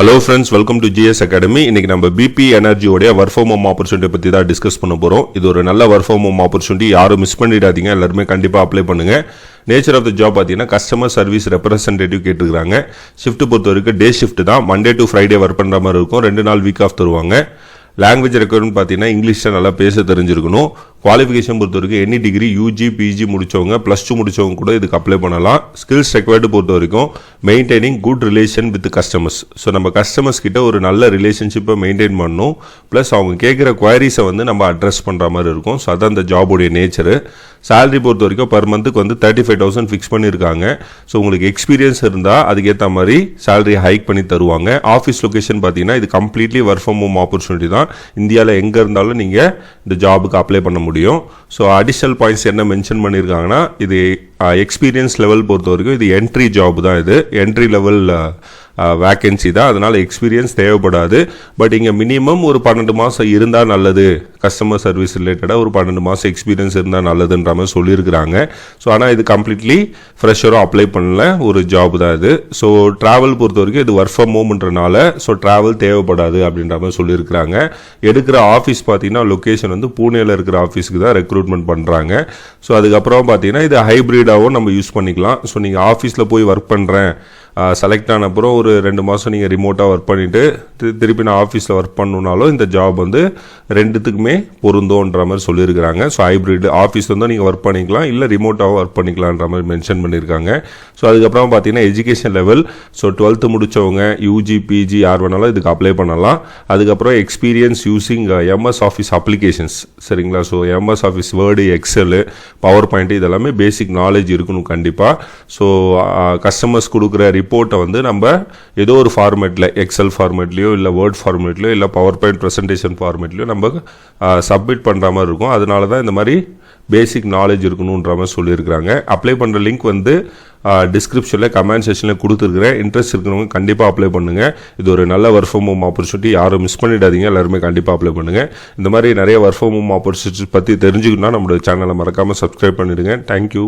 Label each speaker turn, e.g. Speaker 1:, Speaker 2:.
Speaker 1: Hello friends welcome to GS academy இன்னைக்கு நம்ம BB எனர்ஜியோடைய ஒர்க் ஃப்ரம் ஹோம் ஆப்பர்ச்சுனிட்டி பற்றி தான் டிஸ்கஸ் பண்ண போகிறோம் இது ஒரு நல்ல ஒர்க் ஃப்ரம் ஹோம் ஆப்பர்ச்சுனிட்டி யாரும் மிஸ் பண்ணிடாதீங்க எல்லாருமே கண்டிப்பாக அப்ளை பண்ணுங்க. நேச்சர் ஆஃப் த ஜாப் பார்த்தீங்கன்னா கஸ்டமர் சர்வீஸ் ரெப்ரசன்டேட்டிவ் கேட்டுருக்காங்க ஷிஃப்ட் பொறுத்த வரைக்கும் டே ஷிஃப்ட் தான். மண்டே டு ஃப்ரைடே ஒர்க் பண்ணுற மாதிரி இருக்கும். ரெண்டு நாள் வீக் ஆஃப் தருவாங்க. லாங்குவேஜ் ரெக்குவயர்மெண்ட் பார்த்தீங்கன்னா இங்கிலீஷில் நல்லா பேச தெரிஞ்சிருக்கணும். குவாலிஃபிகேஷன் பொறுத்த வரைக்கும் எனி டிகிரி யூஜி பிஜி முடித்தவங்க ப்ளஸ் டூ முடிச்சவங்க கூட இதுக்கு அப்ளை பண்ணலாம். ஸ்கில்ஸ் ரெக்வயர்டு பொறுத்த வரைக்கும் maintaining good relation with customers so நம்ம கஸ்டமர்ஸ் கிட்ட ஒரு நல்ல ரிலேஷன்ஷிப்பை மெயின்டைன் பண்ணணும் ப்ளஸ் அவங்க கேட்குற குவாரிஸை வந்து நம்ம அட்ரஸ் பண்ணுற மாதிரி இருக்கும். ஸோ அதான் அந்த ஜாபுடைய நேச்சரு சேலரி பொறுத்த வரைக்கும் பர் மந்த்துக்கு வந்து தேர்ட்டி ஃபைவ் தௌசண்ட் ஃபிக்ஸ் பண்ணியிருக்காங்க ஸோ உங்களுக்கு எக்ஸ்பீரியன்ஸ் இருந்தால் அதுக்கேற்ற மாதிரி சேலரி ஹைக் பண்ணி தருவாங்க. ஆஃபீஸ் லொகேஷன் பார்த்தீங்கன்னா இது completely work from home opportunity தான். இந்தியாவில் எங்கே இருந்தாலும் நீங்கள் இந்த ஜாபுக்கு அப்ளை பண்ண முடியும். முடியும். ஸோ அடிஷனல் பாயிண்ட்ஸ் என்ன மென்ஷன் பண்ணியிருக்காங்கன்னா இது எக்ஸ்பீரியன்ஸ் லெவல் பொறுத்த வரைக்கும் இது என்ட்ரி ஜாப் தான் இது. என்ட்ரி லெவல் வேக்கன்சி தான். அதனால் எக்ஸ்பீரியன்ஸ் தேவைப்படாது. பட் இங்கே மினிமம் ஒரு பன்னெண்டு மாதம் இருந்தால் நல்லது. கஸ்டமர் சர்வீஸ் ரிலேட்டடாக ஒரு பன்னெண்டு மாதம் எக்ஸ்பீரியன்ஸ் இருந்தால் நல்லதுன்ற மாதிரி சொல்லியிருக்கிறாங்க. ஸோ ஆனால் இது கம்ப்ளீட்லி ஃப்ரெஷரும் அப்ளை பண்ணல. ஒரு ஜாப் தான் இது. ஸோ ட்ராவல் பொறுத்த வரைக்கும் இது ஒர்க் ஃப்ரம் ஹோம்ன்றனால ஸோ ட்ராவல் தேவைப்படாது அப்படின்ற மாதிரி சொல்லியிருக்கிறாங்க. எடுக்கிற ஆஃபீஸ் பார்த்தீங்கன்னா லொக்கேஷன் வந்து பூனேல இருக்கிற ஆஃபீஸ்க்கு தான் ரெக்ரூட்மெண்ட் பண்ணுறாங்க ஸோ அதுக்கப்புறம் பார்த்தீங்கன்னா இது ஹைப்ரிடாகவும் நம்ம யூஸ் பண்ணிக்கலாம். ஸோ நீங்கள் ஆஃபீஸில் போய் ஒர்க் பண்ணுறேன் செலக்ட் ஆன அப்புறம் ஒரு ரெண்டு மாதம் நீங்கள் ரிமோட்டாக ஒர்க் பண்ணிவிட்டு திருப்பி நான் ஆஃபீஸில் ஒர்க் பண்ணணுனாலும் இந்த ஜாப் வந்து ரெண்டுத்துக்குமே பொருந்தோன்ற மாதிரி சொல்லியிருக்கிறாங்க. ஸோ ஹைப்ரிட் ஆஃபீஸ் வந்து நீங்கள் ஒர்க் பண்ணிக்கலாம் இல்லை ரிமோட்டாகவும் ஒர்க் பண்ணிக்கலான்ற மாதிரி மென்ஷன் பண்ணியிருக்காங்க. ஸோ அதுக்கப்புறம் பார்த்தீங்கன்னா எஜுகேஷன் லெவல் ஸோ டுவெல்த்து முடித்தவங்க யூஜி பிஜி யார் வேணாலும் இதுக்கு அப்ளை பண்ணலாம். அதுக்கப்புறம் experience using MS office applications சரிங்களா? So MS office word excel power point இதெல்லாமே பேசிக் நாலேஜ் இருக்கணும் கண்டிப்பாக ஸோ கஸ்டமர்ஸ் uh, கொடுக்குற ரிப்போர்ட்டை வந்து நம்ம ஏதோ ஒரு ஃபார்மேட்டில் எக்ஸல் ஃபார்மேட்லேயோ இல்லை வேர்ட் ஃபார்மேட்லேயோ இல்லை பவர் பாயிண்ட் ப்ரெசன்டேஷன் ஃபார்மேட்லேயோ நம்ம சப்மிட் பண்ணுற மாதிரி இருக்கும். அதனால தான் இந்த மாதிரி பேசிக் நாலேஜ் இருக்கணுன்ற மாதிரி சொல்லியிருக்கிறாங்க. அப்ளை பண்ணுற லிங்க் வந்து டிஸ்கிரிப்ஷனில் கமெண்ட் செக்ஷனில் கொடுத்துருக்குறேன். இன்ட்ரெஸ்ட் இருக்கிறவங்க கண்டிப்பாக அப்ளை பண்ணுங்கள் இது ஒரு நல்ல ஒர்க் ஃப்ரம் ஹோம் ஆப்பர்ச்சுனிட்டி யாரும் மிஸ் பண்ணிடாதீங்க. எல்லாருமே கண்டிப்பாக அப்ளை பண்ணுங்கள் இந்த மாதிரி நிறைய ஒர்க் ஃப்ரம் ஹோம் ஆப்பர்ச்சுனிட்டிஸ் பற்றி தெரிஞ்சுக்கணும்னா நம்மளோட சேனலை மறக்காமல் சப்ஸ்கிரைப் பண்ணிவிடுங்க தேங்க்யூ